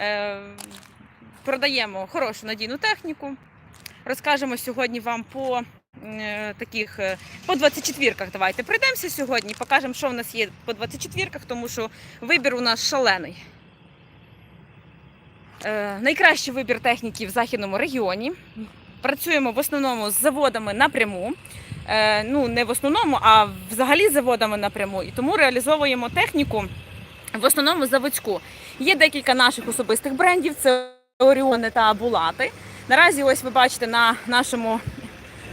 Е, продаємо хорошу надійну техніку. Розкажемо сьогодні вам по е, таких е, по 24-ках. Давайте пройдемося сьогодні, покажемо, що в нас є по 24-ках, тому що вибір у нас шалений. Найкращий вибір техніки в західному регіоні. Працюємо в основному з заводами напряму. Ну, не в основному, а взагалі з заводами напряму. І тому реалізовуємо техніку в основному заводську. Є декілька наших особистих брендів: це Оріони та Булати. Наразі, ось ви бачите на нашому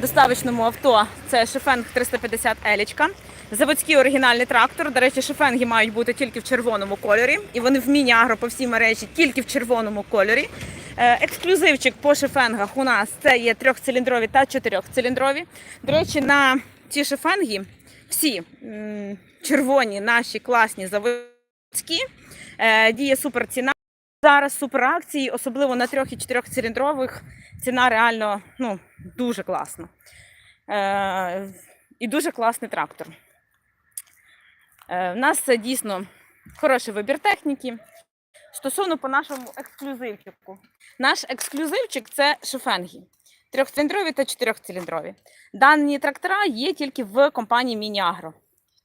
доставочному авто це Шефенг 350 Елічка. Заводський оригінальний трактор. До речі, шефенги мають бути тільки в червоному кольорі, і вони в міні-агро по всій мережі тільки в червоному кольорі. Е, Ексклюзивчик по шефенгах у нас це є трьохциліндрові та чотирьохциліндрові. До речі, на ці шефенги всі червоні наші класні заводські. Е, Діє супер ціна. Зараз супер акції, особливо на трьох і чотирьохциліндрових. Ціна реально ну, дуже класна. Е, і дуже класний трактор. Е, в нас дійсно хороший вибір техніки. Стосовно по нашому ексклюзивчику. Наш ексклюзивчик це шофенги. Трьохциліндрові та чотирьохциліндрові. Дані трактора є тільки в компанії Мініагро.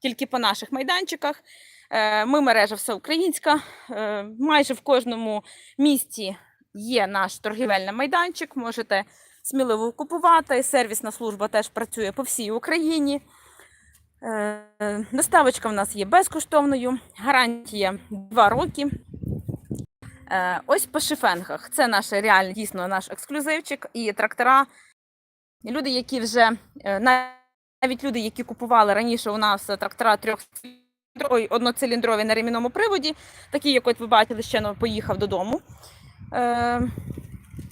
Тільки по наших майданчиках. Е, Ми мережа всеукраїнська. Е, Майже в кожному місті є наш торгівельний майданчик. Можете сміливо купувати. Сервісна служба теж працює по всій Україні. Е, Доставочка в нас є безкоштовною, гарантія 2 роки. Ось по шифенгах. Це наш реально дійсно наш ексклюзивчик і трактора. Люди, які вже е, навіть люди, які купували раніше у нас трактора трьох одноциліндрові на ремінному приводі, такі, як от ви бачили, ще поїхав додому. Е,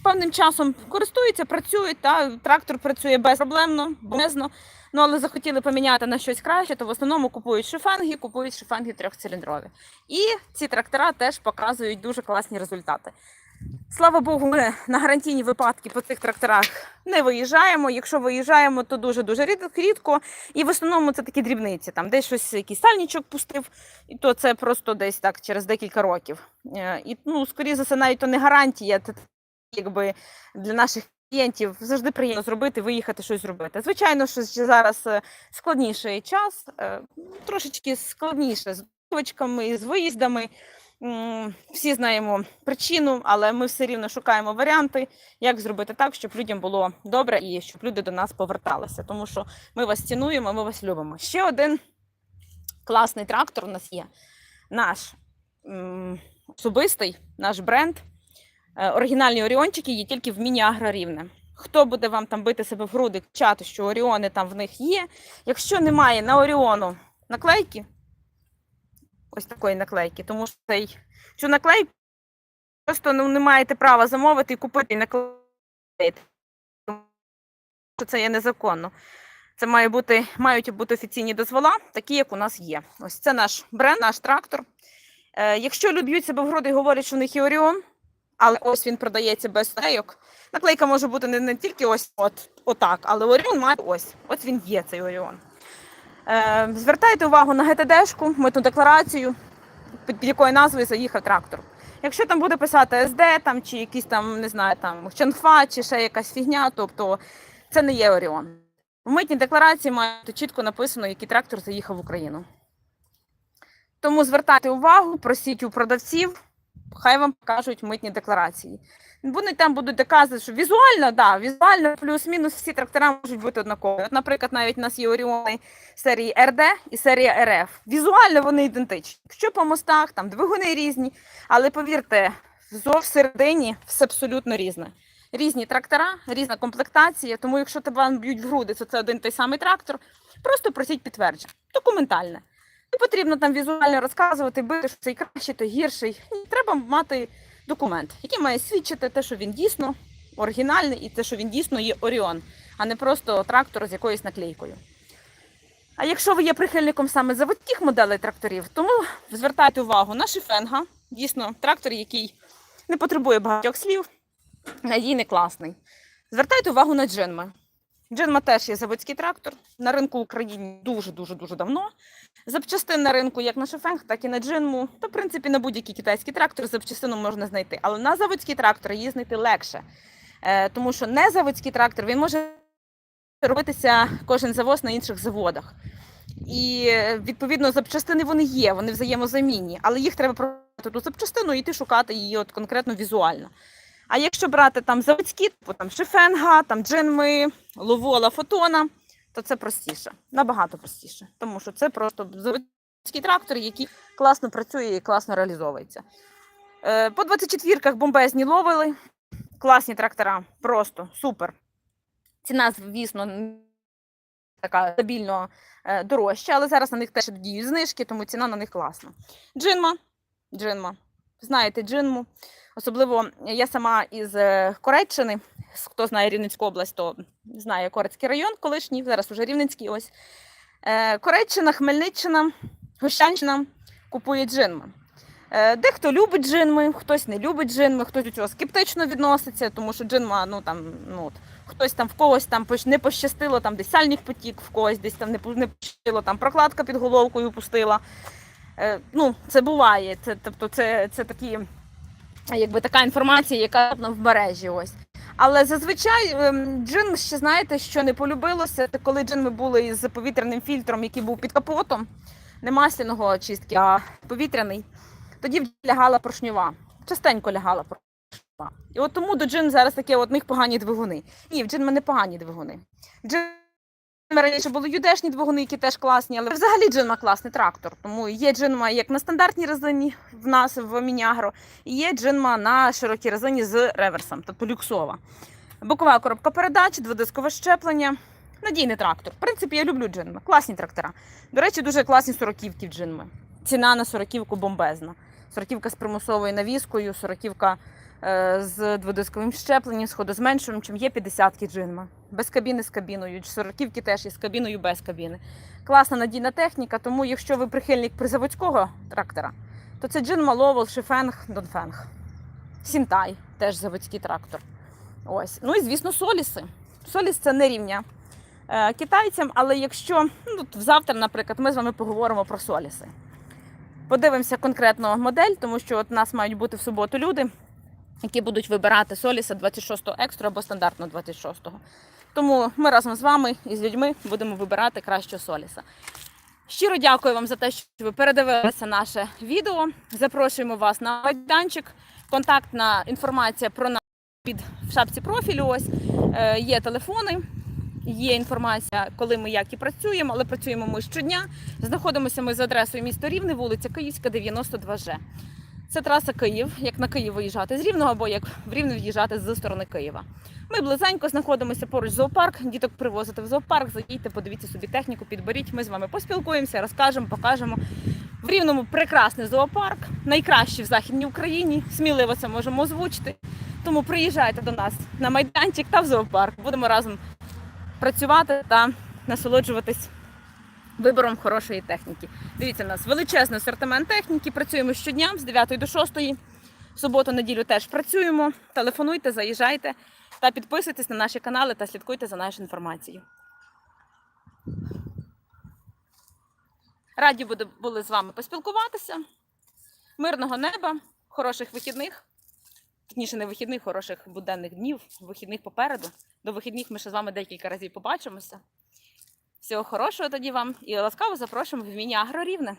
Певним часом користуються, працюють, та трактор працює безпроблемно, безно. Ну, але захотіли поміняти на щось краще, то в основному купують шифенги, купують шифенги трьохциліндрові. І ці трактора теж показують дуже класні результати. Слава Богу, ми на гарантійні випадки по цих тракторах не виїжджаємо. Якщо виїжджаємо, то дуже-дуже рідко. І в основному це такі дрібниці. Там десь щось якийсь сальничок пустив, і то це просто десь так через декілька років. Е, І ну, скоріше за все, навіть то не гарантія, це якби для наших клієнтів завжди приємно зробити, виїхати щось зробити. Звичайно, що зараз е, складніший час, е, трошечки складніше з точками, з виїздами. Всі знаємо причину, але ми все рівно шукаємо варіанти, як зробити так, щоб людям було добре і щоб люди до нас поверталися. Тому що ми вас цінуємо, ми вас любимо. Ще один класний трактор у нас є. Наш особистий, наш бренд. Е, Оригінальні оріончики є тільки в міні-агро рівне. Хто буде вам там бити себе в груди, кричати, що оріони там в них є. Якщо немає на оріону наклейки, ось такої наклейки, тому що цей, цю наклейку просто ну, не маєте права замовити і купити і наклеїти. Тому що це є незаконно. Це має бути, мають бути офіційні дозвола, такі, як у нас є. Ось це наш бренд, наш трактор. Е, якщо люди б'ють себе в груди і говорять, що в них є Оріон, але ось він продається без наклейок. Наклейка може бути не, не тільки ось от, отак, але Оріон має ось. Ось він є, цей Оріон. Е, звертайте увагу на ГТДшку, митну декларацію, під, якою назвою заїхав трактор. Якщо там буде писати СД там, чи якийсь там, не знаю, там Чанхфа, чи ще якась фігня, тобто це не є Оріон. В митній декларації має чітко написано, який трактор заїхав в Україну. Тому звертайте увагу, просіть у продавців, хай вам покажуть митні декларації. Вони там будуть доказувати, що візуально, да, візуально плюс-мінус всі трактора можуть бути однакові. От, наприклад, навіть у нас є Оріони серії РД і серія РФ. Візуально вони ідентичні. Якщо по мостах, там двигуни різні, але повірте, зо всередині все абсолютно різне. Різні трактора, різна комплектація. Тому, якщо тебе б'ють в груди, то це один той самий трактор, просто просіть підтвердження. Документальне. Не потрібно там візуально розказувати, бити, що цей кращий, то гірший. Треба мати документ, який має свідчити те, що він дійсно оригінальний, і те, що він дійсно є Оріон, а не просто трактор з якоюсь наклейкою. А якщо ви є прихильником саме заводських моделей тракторів, тому звертайте увагу на шифенга, дійсно трактор, який не потребує багатьох слів, надійний, класний. Звертайте увагу на джинми. Джинма теж є заводський трактор. На ринку України дуже дуже давно. Запчастин на ринку як на шефенг, так і на джинму. То, в принципі, на будь-який китайський трактор запчастину можна знайти. Але на заводський трактор її знайти легше. Е, тому що не заводський трактор він може робитися кожен завоз на інших заводах. І відповідно запчастини вони є, вони взаємозамінні, але їх треба брати ту запчастину і йти шукати її от конкретно візуально. А якщо брати там заводські, типу там шифенга, там джинми, ловола, фотона, то це простіше, набагато простіше, тому що це просто заводський трактор, який класно працює і класно реалізовується. Е, По 24-ках бомбезні ловили, класні трактора, просто супер. Ціна, звісно, така стабільно е, дорожча, але зараз на них теж діють знижки, тому ціна на них класна. Джинма, джинма. Знаєте джинму. Особливо я сама із е, Кореччини. Хто знає Рівненську область, то знає Корецький район колишній, зараз уже Рівненський ось. Е, Кореччина, Хмельниччина, Гощанщина купує джинми. Е, Дехто любить джинми, хтось не любить джинми, хтось до цього скептично відноситься, тому що джинма, ну там, ну хтось там в когось там не пощастило, там десь сальник потік, в когось десь там не пощастило, там прокладка під головкою пустила. Е, Ну, це буває. Це, тобто, це, це такі, якби така інформація, яка в мережі. Ось. Але зазвичай ем, джин ще знаєте, що не полюбилося, це коли джин ми були із повітряним фільтром, який був під капотом, не масляного очистки, а повітряний. Тоді лягала поршньова. Частенько лягала поршньова. І от тому до джин зараз таке от них погані двигуни. Ні, в джинма не погані двигуни. В джинма раніше були юдешні двигуни, які теж класні, але взагалі джинма класний трактор. Тому є джинма як на стандартній резині в нас в Мінягро, і є джинма на широкій резині з реверсом, тобто люксова. Бокова коробка передач, дводискове щеплення. Надійний трактор. В принципі, я люблю джинми. Класні трактора. До речі, дуже класні сороківки в джинми. Ціна на сороківку бомбезна. Сороківка з примусовою навіскою, сороківка з дводисковим щепленням, з ходозменшуванням, чим є 50-ки джинма. Без кабіни з кабіною. Сороківки теж є з кабіною без кабіни. Класна надійна техніка, тому якщо ви прихильник призаводського трактора, то це джинма, ловол, шифенг, донфенг. Сінтай, теж заводський трактор. Ось. Ну і звісно, соліси. Соліс це не рівня е, китайцям, але якщо ну, завтра, наприклад, ми з вами поговоримо про соліси. Подивимося конкретно модель, тому що от нас мають бути в суботу люди, які будуть вибирати соліса 26-го екстра або стандартного 26-го. Тому ми разом з вами і з людьми будемо вибирати кращого соліса. Щиро дякую вам за те, що ви передивилися наше відео. Запрошуємо вас на майданчик. Контактна інформація про нас під в шапці профілю. Ось Е, є телефони, є інформація, коли ми як і працюємо, але працюємо ми щодня. Знаходимося ми за адресою місто Рівне, вулиця Київська, 92Ж. Це траса Київ, як на Київ виїжджати з Рівного, або як в Рівне в'їжджати з сторони Києва. Ми близенько знаходимося поруч зоопарк. Діток привозити в зоопарк, заїдьте, подивіться собі техніку, підберіть. Ми з вами поспілкуємося, розкажемо, покажемо. В Рівному прекрасний зоопарк, найкращий в Західній Україні. Сміливо це можемо озвучити. Тому приїжджайте до нас на майданчик та в зоопарк. Будемо разом працювати та насолоджуватись вибором хорошої техніки. Дивіться, у нас величезний асортимент техніки. Працюємо щодня з 9 до 6. В суботу, неділю теж працюємо. Телефонуйте, заїжджайте та підписуйтесь на наші канали та слідкуйте за нашою інформацією. Раді були з вами поспілкуватися. Мирного неба, хороших вихідних. Точніше, не вихідних, хороших буденних днів, вихідних попереду. До вихідних ми ще з вами декілька разів побачимося. Всього хорошого тоді вам і ласкаво запрошуємо в міні Агро Рівне.